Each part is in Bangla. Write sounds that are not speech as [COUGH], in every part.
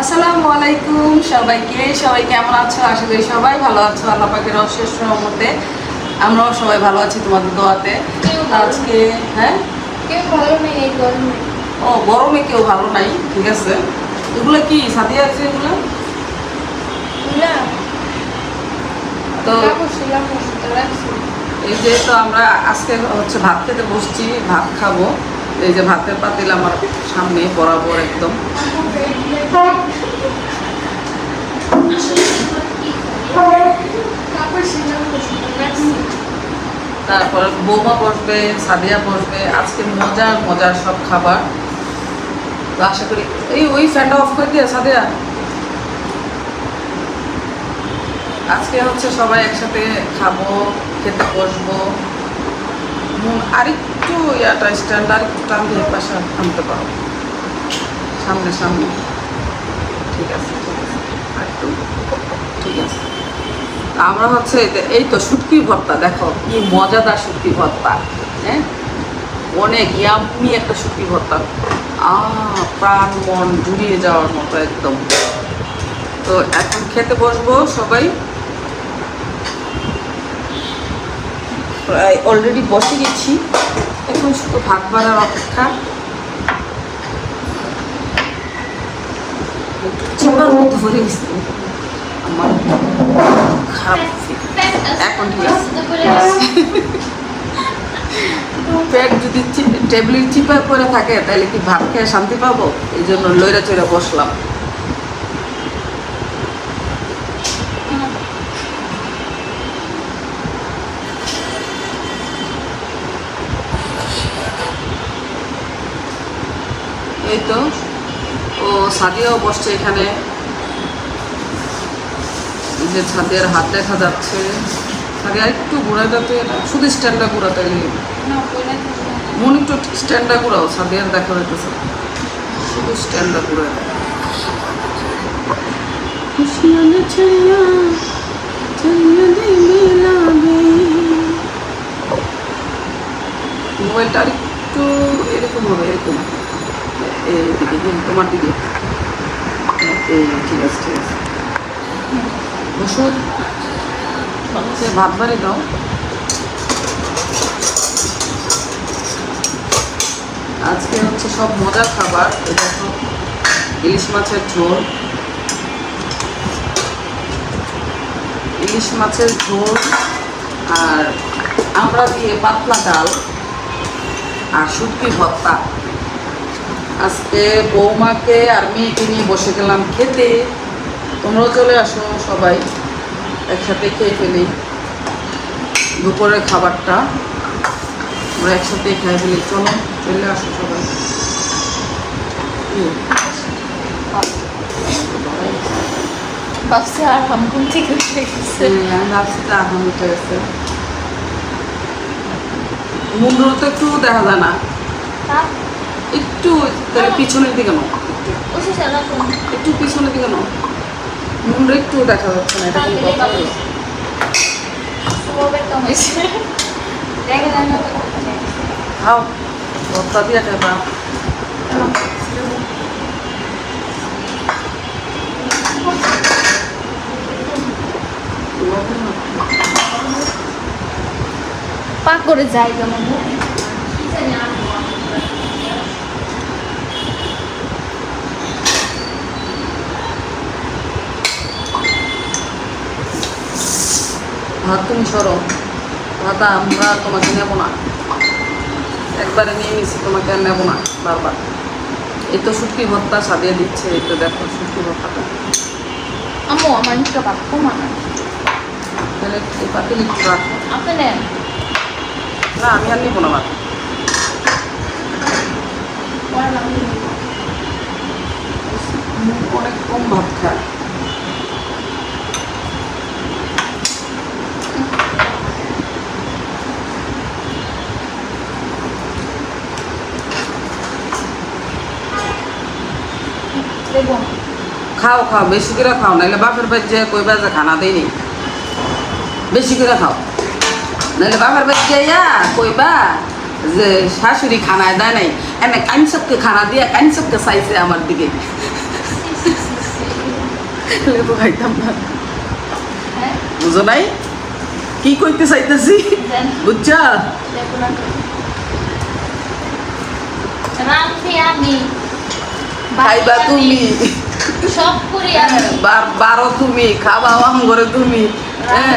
আসসালামু আলাইকুম সবাইকে। সবাই কেমন আছো? আশা করি সবাই ভালো আছো। আল্লাহ পাকের অশেষ রহমতে আমরাও সবাই ভালো আছি তোমাদের দোয়াতে। আজকে হ্যাঁ? কেউ ভালো নেই এই গরমে। ও গরমে কেউ ভালো নাই ঠিক আছে। এগুলো কি সাথে আছে এগুলো? না। তো এই যে তো আমরা আজকে হচ্ছে ভাত খেতে বসছি ভাত খাব। এই যে ভাতের পাতিল আমার সামনে বরাবর একদম। তারপর বৌমা বসবে সাদিয়া বসবে। আজকে মজার মজার সব খাবার। আশা করি এই ওই ফ্যানটা অফ করে দিয়ে সাদিয়া। আজকে হচ্ছে সবাই একসাথে খাব খেতে বসবো। হুম, আরেকটু ইয়াটা স্ট্যান্ড আরেকটু টান দিয়ে পাশে আনতে পারো। সামনে সামনে। ঠিক আছে আরেকটু ঠিক আছে। আমরা হচ্ছে এই তো শুটকি ভর্তা, দেখো, কি মজাদার শুটকি ভর্তা হ্যাঁ? অনেক ইয়াম্মি একটা শুটকি ভর্তা। প্রাণ মন জুড়িয়ে যাওয়ার মতো একদম। তো এখন খেতে বসবো সবাই। প্রায় অলরেডি বসে গেছি। এখন শুধু ভাত বাড়ার অপেক্ষা। গেছে। আমার খারাপ এখন ঠিক আছে। পেট যদি টেবিলের চিপা করে থাকে তাহলে কি ভাত খেয়ে শান্তি পাবো? এই জন্য লইরা চইরা বসলাম। এই তো। ও সাদিয়াও বসছে এখানে। যে ছাদের হাত দেখা যাচ্ছে। সাদিয়া একটু ঘুরাইতে শুধু স্ট্যান্ডটা ঘুরাতে মনে একটু স্ট্যান্ডটা ঘুরাও সাদিয়ার দেখা যাইতেছে শুধু স্ট্যান্ডটা ঘুরে দিবে লাগে। মোবাইলটা আর একটু এরকম হবে এরকম। এইদিকে হ্যাঁ, তোমার দিকে। এই ঠিক আছে ঠিক আছে। বাড়ি দাও। আজকে হচ্ছে সব মজার খাবার এটা ইলিশ মাছের ঝোল। ইলিশ মাছের ঝোল আর আমরা দিয়ে পাতলা ডাল আর শুটকি ভর্তা। আজকে বৌমাকে আর মেয়েকে নিয়ে বসে গেলাম খেতে। তোমরাও চলে আসো সবাই একসাথে খেয়ে ফেলি। দুপুরের খাবারটা আমরা একসাথে খেয়ে ফেলি। চলো চলে আসো সবাই। ভাবছি আর থেকে উঠে গেছে। ভাবছি তো আহাম উঠে গেছে। মুন্ডুর তো একটু দেখা যায় না। হ্যাঁ একটু পিছনের দিকে নাও। একটু পিছনের দিকে নাও। মুন্ডু একটু দেখা যাচ্ছে না এটা কি কথা? যায় খাও ভর্তা দিয়ে খাবা পাক করে যাই কেমন ভাত তুমি সরো। ভাত আমরা তোমাকে নেব না। একবারে নিয়ে নিছি তোমাকে আর নেব না বারবার। এই তো শুটকি ভর্তা সাজিয়ে দিচ্ছে এই তো দেখো শুটকি ভর্তাটা। আম্মু আমার একটু ভাত কমানো তাহলে এই পাতিল একটু রাখো। আপনি নেন। না আমি আর নিবো না আমি অনেক কম ভাত খায়। খাও খাও, বেশি করে খাও নাহলে বাপের যে কইবা যে খানা দেয়নি। বেশি করে খাও। নাহলে বাপের যাইয়া কইবা যে শাশুড়ি খানায় দেয় নাই, এনে কাঞ্চককে খানা দিয়া কাঞ্চককে চাইছে আমার দিকে। লেবু বুঝো নাই? কি কইতে চাইতেছি? বুঝছা? রাঁধি আমি। খাইবা তুমি। সব করি বারো তুমি খাবা আম করে তুমি হ্যাঁ?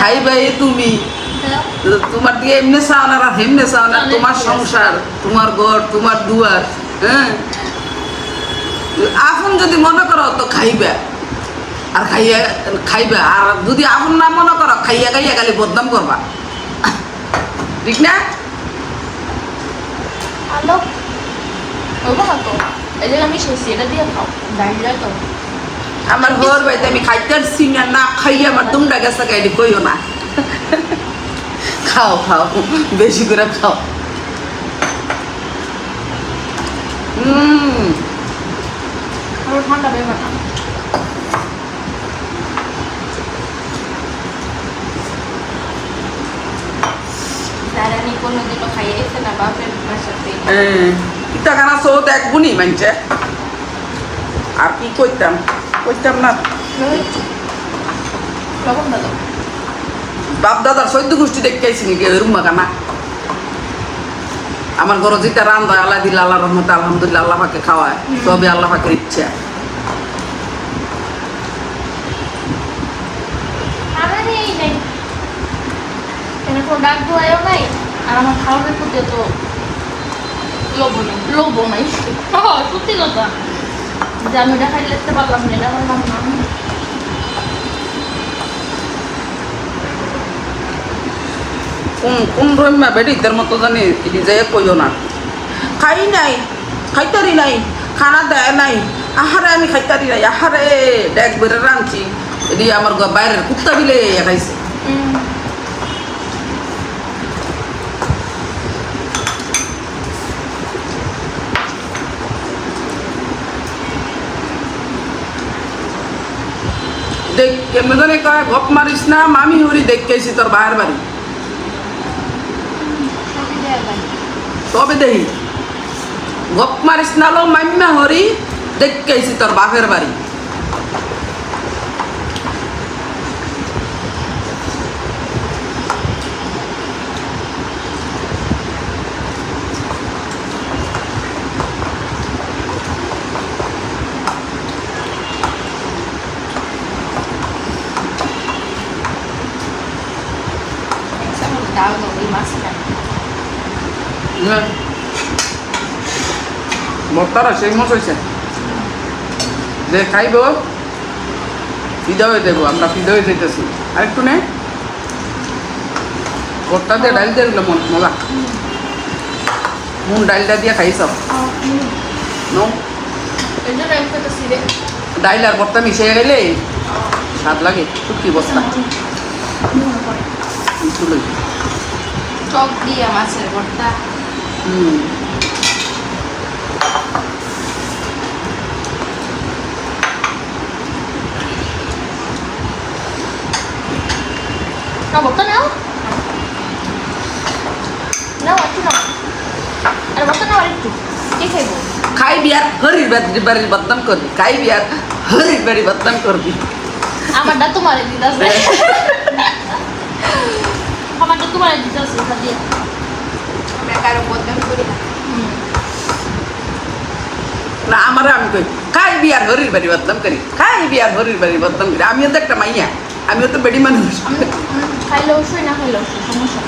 খাইবা এ তুমি। তোমার দিয়ে এমনি চাও না আর হেমনে চাও না তোমার সংসার তোমার ঘর তোমার দুয়ার হ্যাঁ? আপন যদি মনে করো তো খাইবা। আর খাইয়া খাইবা। আর যদি আপন না মনে করো খাইয়া খাইয়া খালি বদনাম করবা। ঠিক না? আলো? এই আমি শেষি এটা দিয়ে খাও। ডাইলটা তো আমার ঘর বাড়িতে আমি খাইতে পারছি না না খাইয়া আমার দুমটা গেছে গাইডি কইও না। খাও খাও বেশি করে খাও। ঠান্ডা বের না দাঁড়ানি কোনোদিনও খাইয়েছে না বাপের বাসাতে ইটা খানা এক মানছে আর কি কইতাম কইতাম না। সৈদ্য গোষ্ঠী নাকি? ওইরকম খানা আমার ঘর যেটা রান্ধা আল্লাহ দিল আল্লাহ রহমত আলহামদুলিল্লাহ, আল্লাহ পাকে খাওয়ায় সবই আল্লাহ ইচ্ছা। আর আমার খাওয়ানোর তো আমি এটা খাইলে দেখতে পারলাম কোন কোন মতো জানি খাই নাই, খাইতারি নাই, খানা দেয় নাই। আহারে আমি খাইতারি নাই, আহারে ডেক বেড়ে রাঁধছি। এটি আমার বাইরের কুত্তা বিলে খাইছে। দেখ কেমন জানি কয় গপ মারিস না মামি হরি দেখেছি তোর বাহের বাড়ি। তবে দেখি গপ মারিস না লো মাম্মা হরি দেখেছি তোর বাপের বাড়ি একসাথে ডাল দাও এই মাছটা বর্তারা সেই মশ হয়েছে যে খাইব ফিদা হয়ে দেবো আমরা ফিদা হয়ে যেতেছি আরেকটু নে। ভর্তা দিয়ে ডাল দিয়ে দিল মজা মুন ডালটা দিয়ে খাইছ? একটা ডাইল আর ভর্তা মিশিয়ে গেলে স্বাদ লাগে শুটকি বস্তা। টক দিয়ে মাছের ভর্তা হুম। না ভর্তা নাও নাও একটু নাও আর ভর্তা নাও আর একটু কে খাইবো খাই বিয়ার হরির বাড়ি বাড়ির বদনাম করবি খাই বিয়ার হরির বাড়ি বদনাম করবি আমারটা তোমারে দিতাছে আমারটা তোমারে দিতাছে খাদিয়া আমরা কারও বদনাম করি না না আমার আমি কই খাই বিয়ার হরির বাড়ি বদনাম করি খাই বিয়ার হরির বাড়ি বদনাম করি আমিও তো একটা মাইয়া আমিও তো বেডি মানুষ। খাইলে অবশ্যই না খাইলে অবশ্যই সমস্যা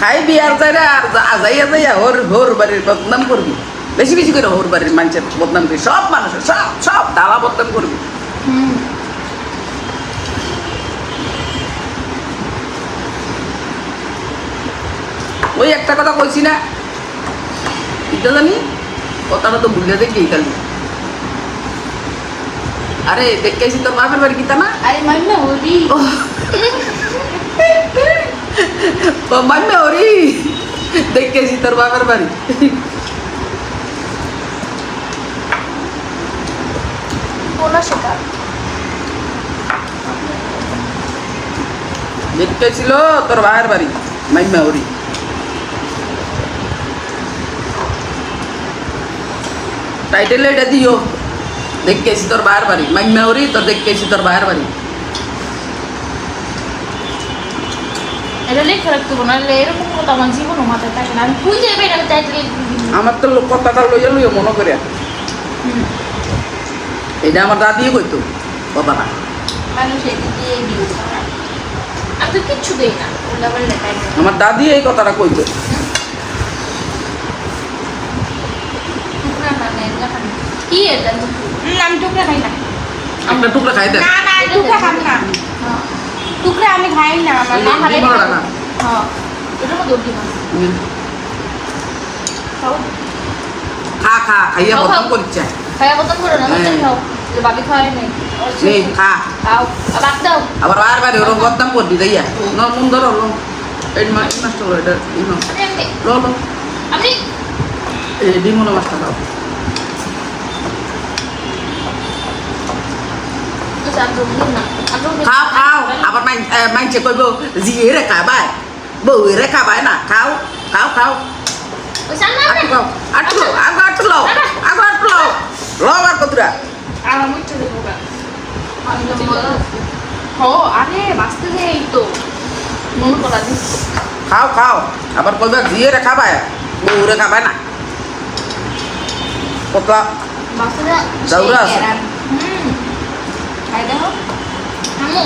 খাই বিয়ার যাইরা আর যাইয়া যাইয়া হর হর বাড়ির বদনাম করবি। বেশি বেশি করে হর বাড়ির মানুষের বদনাম করি সব মানুষের সব সব দালা বদনাম করবি। হুম। ওই একটা কথা কইছি না। এটা জানি কথাটা তো ভুলে দেখি কালি আরে দেখেছি তোর বাপের বাড়ি কিতা না আরে মাইমা ওরি। ও। মাম্মে ওরি। দেখেছি তোর বাপের বাড়ি। শেখা দেখেছিল তোর বাপের বাড়ি মাম্মে ওরি। টাইটেল এটা দিও। দেখেছি তোর বায়ের বাড়ি। মাইমা তোর দেখেছি তোর বাড়ি। কথা আমার তো কথাটা লইয়া লইয়া মনে করে। এটা আমার দাদিও কইতো আমার দাদি এই কথাটা কইতো। কি এটা? আমি টুকরা খাই না। একটা টুকরা খাই না না টুকরা খান না। টুকরা আমি খাই না আমার ডিম ওরা না। হ্যাঁ এটার মধ্যে উঠি মাছ খা খা খাইয়া করছে করো না হ্যাঁ। খাও। বাবি খাওয়াই নাই। নে খা। খাও। বাদ দাও। আবার বার বার ওরকম বদনাম করবি যাইয়া। ন ধরো লো এই মাছ নষ্ট হলো এটা এই নাও। আমি আমি লো লো আমি এই মাছটা দাও আচ্ছা আমি না আমি খাও খাও আবার মাইন মাইনছে কইব জিয়ে রে খাবাই বউ রে খাবাই না খাও খাও খাও ওই সামনে আটু খাও আটু লো আগো আটু লো আগো আটু লো আর কতরা খাও খাও আবার কইব জিয়ে রে খাবাই বউ রে খাবাই না কতলা বাঁচতে আছে খাই দেখো আমু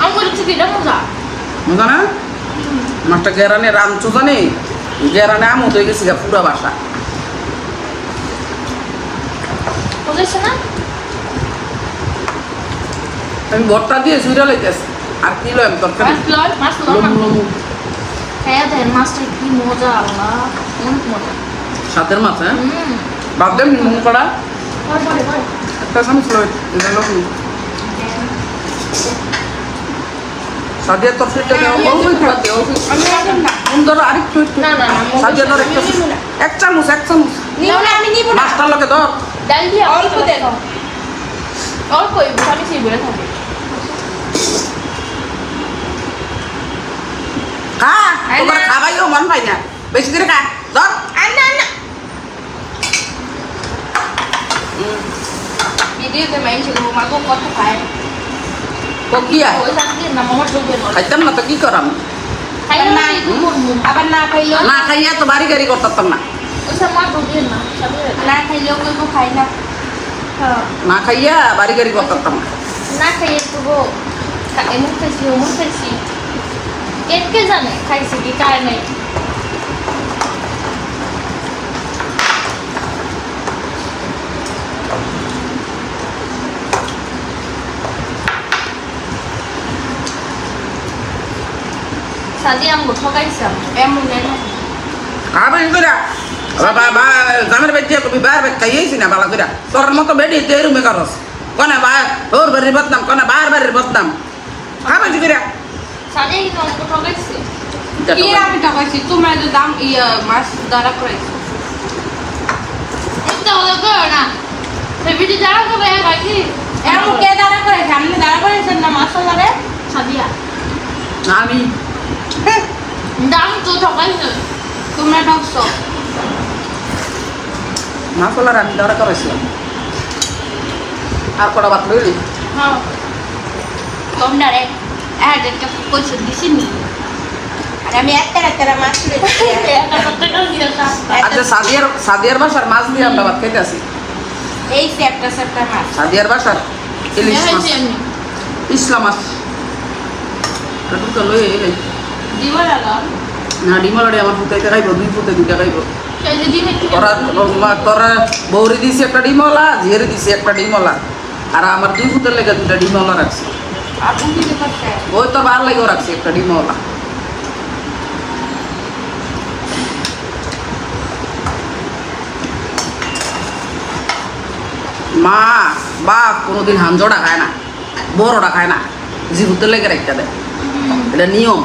আমি বলেছি কি এটা মজা না মাছটা গেরানে রামচো জানে গেরানে আমো তো গেছি গা পুরা বাসা বুঝেছে না আমি ভর্তা দিয়ে সুইরা লইতেছি আর কি লয় তরকারি মাছ লয় হ্যাঁ দেন মাছটা কি মজা আল্লাহ অনেক মজা সাতের মাছ হ্যাঁ ভাবলাম পরে পরে পরে একটা চামচ লয় এটা লোক দাও অল্পই খাওয়াতে আমি খাব না সুন্দর আরেকটু না না না সাদিয়া ধর একটা এক চামচ এক চামচ নিব না আমি নিব না মাছটার লোকে ধর ডাল দিয়ে অল্প দেন। অল্প আমি সেই বেড়ে থাকে খা আয় খাবাইও মন পাই না বেশি করে খা ধর আর না না ভিডিওতে মাইন ছিল মাগো কত খায় তো কি আর ওই সাথে না মামার চলবে না খাইতাম না তো কি করাম খাই না কি করব আবার না খাইলেও না খাইয়া তো বাড়ি গাড়ি করতাম না ওই সব মা ঢুকিয়ে না সাথে না খাইলেও কেউ কেউ খাই না হ্যাঁ না খাইয়া বাড়ি গাড়ি করতাম না না খাইয়ে করব এমন খাইছি অমন খাইছি কে কি সাদি আমগো। ঠকাইছাম এমন জানি না। খাবে করে বাবা বা জামের বেজে কবি বার বে খাইয়েছি না বালা করে তোর মতো বেডি তে রুমে করস। কোনে বা ওর বাড়ির বদনাম কোনে বার বাড়ির বদনাম। খাবে কি করে সাদি কিন্তু আমগো ঠকাইছে। কি আমি টাকাইছি তোমরা তো দাম ইয়ে মাছ ধরা করাইছো। একটা হলো করো না। সেই ভিডিও যারা করবে বাকি এমন কে দাঁড়া করেছে আপনি দাঁড়া করেছেন না মাছ ধরে সাদিয়া আমি দাম তো ঠকাইছে তোমরা ঠকছো না চলার আমি দরা করেছিলাম আর কটা বাত লইলি? হ্যাঁ। তোমরা এক একটা পয়সা দিছি নি আর আমি একটা একটা মাছ তুলেছি [LAUGHS] একটা টাকা দিয়ে আচ্ছা সাদিয়ার সাদিয়ার বাসার মাছ দিয়ে আমরা ভাত খাইতে আসি। এই সেপটা সেপটা মাছ। সাদিয়ার বাসার ইলিশ মাছ। লই এলে। না ডিমলাড়ি আমার ফুটাইতে খাইব দুই ফুটে দুইটা খাইব। তোরা তোরা বৌরি দিছি একটা ডিমলা ঝিয়ের দিছি একটা ডিমলা। আর আমার দুই ফুটের লেগে দুটা ডিমলা রাখছি। ওই তো বার লেগেও রাখছি একটা ডিমলা। মা বাপ কোনোদিন হাঞ্জোড়া খায় না বড়টা খায় না। জিহুতে লেগে রেখে দেয়। এটা নিয়ম।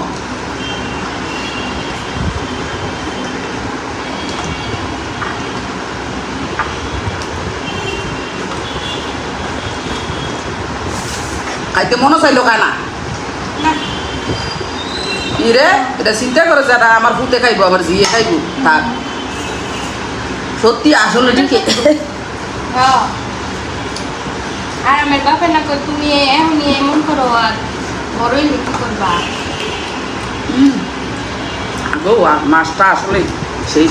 খাইতে মনে চাইলো খায় না না এটা চিন্তা করে যে আমার পুতে খাইবো আমার জিয়ে খাইবো থাক সত্যি আসলে ঠিক আর আমার বাপের না তুমি এমন করো আর বড়ই লিখি করবা গো আর মাছটা আসলে সেই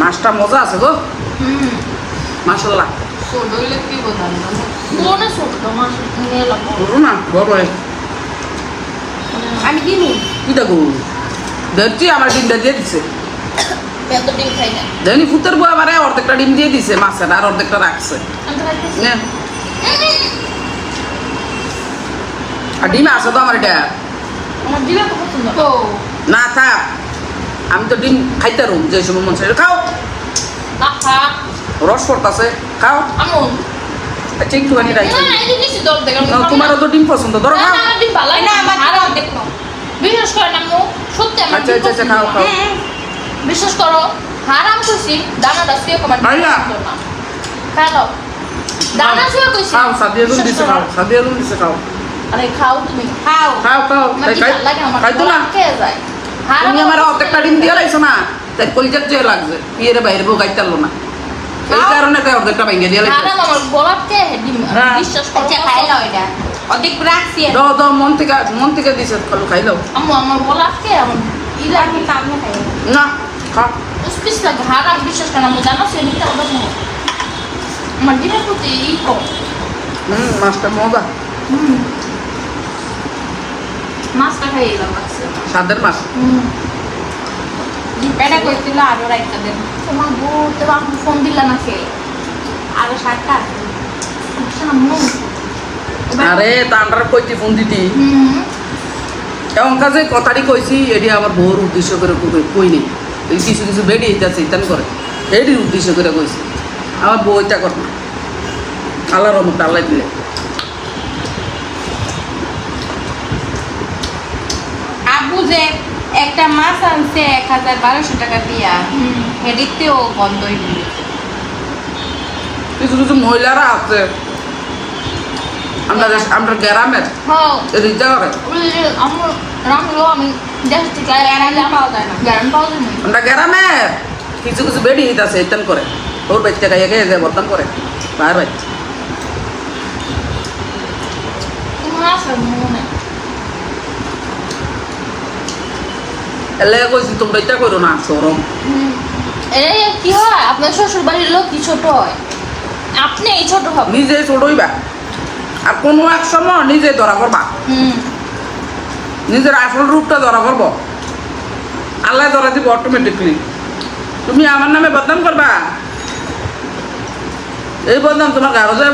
মাছটা মজা আছে গো মাসাল্লাহ আমি দিনু কি দেখো? দেখছি আমার ডিমটা দিয়ে দিছে। জানি ফুতের বউ আমারে অর্ধেকটা ডিম দিয়ে দিছে মাছের আর অর্ধেকটা রাখছে। আর ডিম আছে তো আমার এটা। তো না থাক। আমি তো ডিম খাইতে রুম যে সময় মন চাই খাও। আহা রস পড়তাছে। খাও। আমন আচ্ছা একটুখানি রাখি। না না তোমারও তো ডিম পছন্দ ধরো না খাও। না, আমার ডিম ভালো লাগে না না আমার আমার দেখো বিশ্বাস করেন আম্মু সত্যি আমার আচ্ছা ডিম আচ্ছা আচ্ছা খাও খাও। বিশ্বাস করো হারাম কইছি দানাটা শুয়ে কমার ভাইয়া। খাও। দানা শুয়ে কইছি। খাও সাদিয়া দুন দিছে খাও। সাদিয়া দুন দিছে খাও। আরে খাও তুমি। খাও। খাও খাও। খাই খাইতো না খেয়ে যায়। হারাম তুমি আমার। অর্ধেকটা ডিম দিয়ে লাইছো না তাই কলিজার চেয়ে লাগছে। বিয়ের বাইরে বউ গাইতে না। এই। কারণে তাই অর্ধেকটা ভেঙে দিয়ে হারাম আমার ডিম হ্যাঁ। বিশ্বাস করো আচ্ছা খাইলো এটা। অর্ধেক রাখছি দাও দাও মন থেকে মন থেকে দিছে খালো খাইলো। আম্মু আমার গলার কে আমার ই আমি কামনে খাই না খাও উসপিস লাগে হারাম বিশ্বাস করেন আমি জানো সে নিতে হবে আমার ডিমের প্রতি ই কম। হুম মাছটা মজা। হুম। মাছটা খাই এলাম লাগছে মাছ। হুম। এটা কইছিল আরও রাইতা দেন। তোমার বউ তো ফোন দিলা না কে? আরও সাতটা আরে তান্ডার কইতি ফোন দিতি। হুম। এমন কাজে কথাটি কইছি এটি আমার বউর উদ্দেশ্য করে কই- নেই কিছু কিছু বেডি হইতেছে ইতান করে। এটির উদ্দেশ্য করে কইছি। আমার বউ এটা কর না। আল্লাহ রহমত আল্লাহ দিলে। আব্বু যে একটা মাছ আনছে এক হাজার বারোশো টাকা দিয়া। হেডিতেও বন্ধই দিয়েছে কিছু কিছু মহিলারা আছে। আমরা আমরা গ্রামের? হ্যাঁ। এদিকটা করে? ওই যে আমার আমরা গ্রামের কিছু কিছু বেডি হইতেছে ইতান করে। ওর বাচ্চা খেয়ে বর্তমান করে। বাইর বাচ্চা তোমার আছে মনে এলে কইছি তোমরা এটা করো না সরম এই কি হয়? আপনার শ্বশুর বাড়ির লোক কি ছোট হয়? আপনি এই ছোট হবে নিজে ছোটইবা আর কোনো এক সময় নিজে ধরা হুম। নিজের আসল রূপটা ধরা করব আল্লাহ ধরা দিব অটোমেটিকলি তুমি আমার নামে বদনাম করবা? এই বদনাম তোমার যায়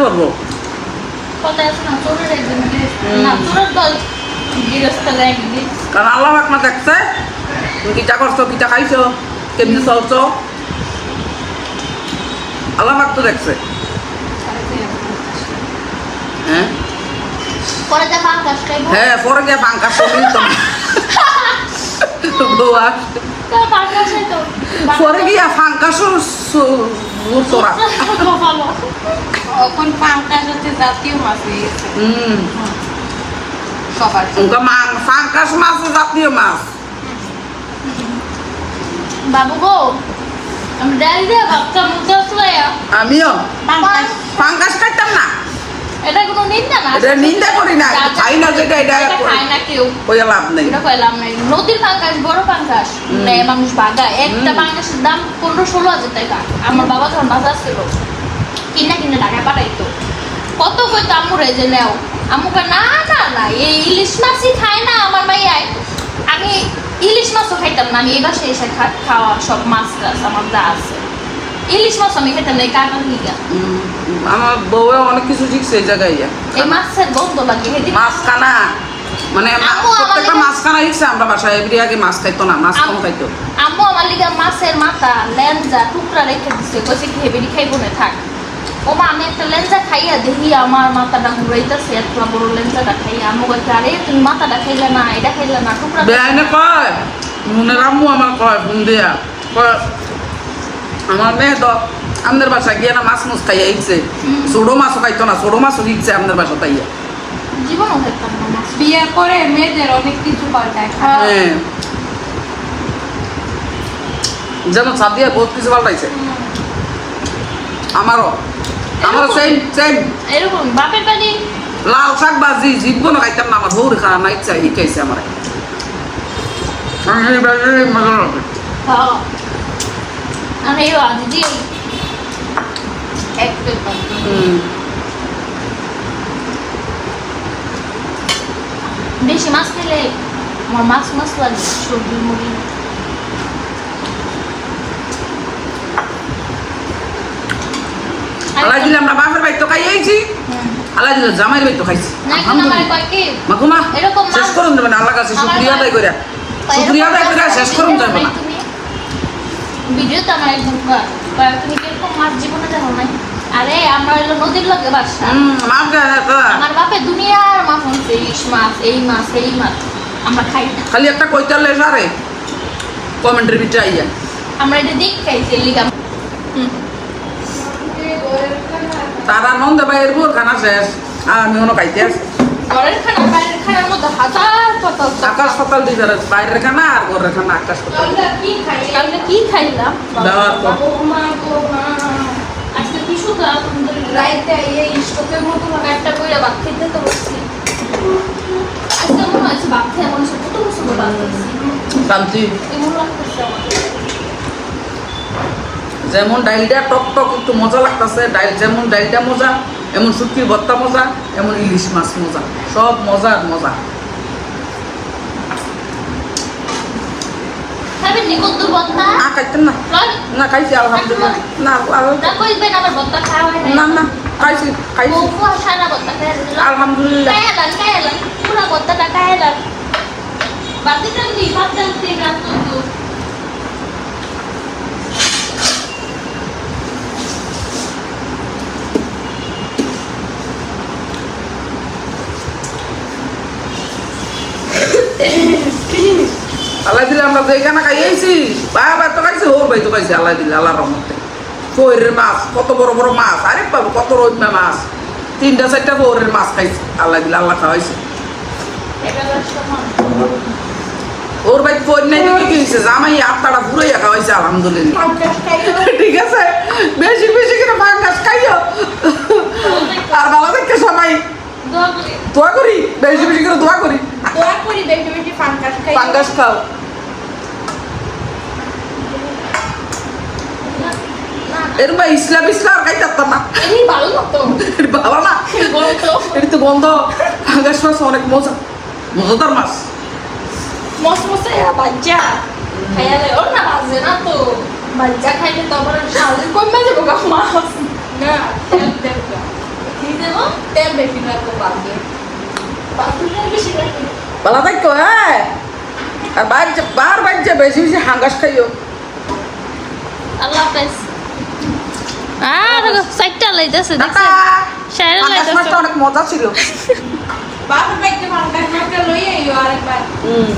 গিয়ে- গৃহস্থলে একদিন কারণ আল্লাহ আপনার দেখছে তুমি কিটা করছ কিটা খাইছো কেমনি চলছো? আল্লাহ তো দেখছে। হ্যাঁ হ্যাঁ পরে গিয়ে পাঙ্কা শুনি তো। [LAUGHS] বউ আসছে। আকাশ খাইতো পরে গিয়া ফাঙ্কা চোরা এখন পাঙ্কা হচ্ছে জাতীয় মাছ হুম। সবার মাছ জাতীয় মাছ। বাবু গো আমিও? পাঙ্কাশ। খাইতাম না। এটা কোনো নিন্দা না? এটা নিন্দা করি না, খাই না যেটা, এটা এটা খায় না কেউ। ওই লাভ নেই। এটা কইলাম নাই। নদীর পাঙ্কাশ বড় পাঙ্কাশ। হুম। মানুষ বাগা একটা। পাঙ্কাশের দাম পনেরো ষোলো হাজার টাকা। আমার বাবা যখন বাজার ছিল কিনা কিনে ঢাকায় পাঠাইতো। কত কইতো আম্মুরে যে নেও। আম্মু কয় না না না এই ইলিশ মাছই খায় না আমার মাইয়াই। আমি ইলিশ মাছও খাইতাম না আমি এই বাসায় এসে খাওয়া সব মাছ টাছ আমার যা আছে। ইলিশ মাছ আমি খেতাম না হুম, আমার অনেক কিছু শিখছে এই জায়গায়। এই মাছের গন্ধ লাগে মাছ খানা মানে প্রত্যেকটা মাছ খানা শিখছে আমরা বাসায় এবারে আগে মাছ খাইতো না মাছ কম খাইতো। আম্মু আমার লিগা মাছের মাথা লেঞ্জা টুকরা রেখে দিছে কইছে কি হেবেরি খাইবো না থাক। ও মা আমি একটা লেঞ্জা খাইয়া দেখি আমার মাথাটা ঘুরাইতেছে এত বড় লেঞ্জাটা খাইয়া আম্মু কইছে আরে তুমি মাথাটা খাইলে না এটা খাইলে না টুকরা কয় মনে রাম্মু আমার কয় ফোন দিয়া কয় আমার মেয়ে তো আমাদের বাসা গিয়ে না মাছ মুছ খাইয়া ইচ্ছে। ছোটো মাছও খাইতো না ছোটো মাছও শিখছে আমাদের বাসা তাইয়া জীবনও খাইতাম না মাছ বিয়ের মেয়েদের অনেক কিছু পাল্টায় হ্যাঁ যেন সাদিয়া বহুত কিছু পাল্টাইছে আমারও। আমারও সেম সেম এরকম বাপের বাড়ি? লাল শাক ভাজি জিতবো না খাইতাম না আমার হৌর খাওয়া না ইচ্ছা শিখাইছে আমার। আমি বাজি হ্যাঁ। এই দিদি এক হুম। বেশি মাছ খেলে আমার মাছ মাছ লাগে সবজি মুড়ি আল্লাহ দিলে আমরা বাপের বাড়ি তো খাইয়েছি আল্লাহ দিলে জামাইয়ের বাড়ি তো খাইছি। মাকুমা শেষ মাছ- করুন যাবে না আল্লাহ কাছে শুক্রিয়া আদায় করে শুক্রিয়া আদায় করে শেষ করুন যাবে না আমার তুমি মাছ জীবনে নাই? আরে আমরা হলো নদীর লগে বাসা। হুম মাছ গায়ে তো আমার বাপে দুনিয়ার মাছ আনছে ইলিশ মাছ এই মাছ এই মাছ। আমরা খাই না। খালি একটা কইতালে সারে কমেন্টের ভিতরে আইয়া। আমরা এটা দেখ খাইছি লিগা হুম। তারা নন্দ ভাইয়ের বোর খানা শেষ। আর আমি অন্য খাইতে আসি। ঘরের খানা বাইরের খানার মধ্যে হাজার পাতা আকাশ পাতাল দিয়ে ধরে বাইরের খানা আর ঘরের খানা আকাশ পাতাল। কালকে কি খাইলাম? দেওয়ার পর। বাবা, মা গো মা আজকে কি সুখা রাইতে এই স্টোকের মতো একটা কইরা ভাত খেতে তো বসছি। আজকে মনে হচ্ছে ভাত খেয়ে মনে হচ্ছে কত বছর ভাত খাইছি। শান্তি। এমন লাগতেছে আমার যেমন ডাইলটা টক টক একটু মজা লাগতেছে ডাইল যেমন ডাইলটা মজা এমন শুটকির ভর্তা মজা এমন ইলিশ মাছ মজা। সব মজা আর মজা। নি খাইছি আলহামদুলিল্লাহ। না। খাইছি খাইছি। আলহামদুলিল্লাহ। পুরা যেখানে খাইয়েছি। বাবা তো খাইছি হোর ভাই তো খাইছি আল্লাহ দিলে আল্লাহ রহমতে। ফোরের মাছ কত বড় বড় মাছ আরে বাবু কত রোজমে মাছ। তিনটা চারটা ফোরের মাছ খাইছি আল্লাহ দিলে আল্লাহ খাওয়াইছে। ওর ভাই ফোর নাই দেখে কি হয়েছে জামাই আত্মাটা পুরাইয়া খাওয়াইছে আলহামদুলিল্লাহ। ঠিক আছে বেশি বেশি করে গাছ খাইও। আর ভালো দেখতে সবাই। দোয়া করি। বেশি বেশি করে দোয়া করি। দোয়া করি বেশি বেশি ফাঙ্কাস খাই পাঙ্গাস খাও। এরকম ইসলাম ইসলাম খাই থাকতাম না। এই ভালো না তো এটা ভালো না। এটা তো গন্ধ। পাঙ্গাস মাছ অনেক মজা। মজাদার মাছ। মস মসে বাচ্চা। খাইয়ালে ওর না বাজে না তো। বাচ্চা খাইলে তো আবার সাজে কমে যাব গা মাছ? না তেল তেল না। কি দেবো? তেল বেশি না তো বাদে বাথরুমে বেশি রাখি ভালো থাকতো হ্যাঁ। আর বাচ্চা বার বাচ্চা বেশি বেশি হাঙ্গাস খাইও। আল্লাহ হাফেজ। আর সাইডটা লাইতেছে দেখছেন মাছটা লাইতেছে। অনেক মজা ছিল। বাপের বাড়িতে ফাঙ্কাস মাছটা লইয়া আইও আরেকবার। হুম।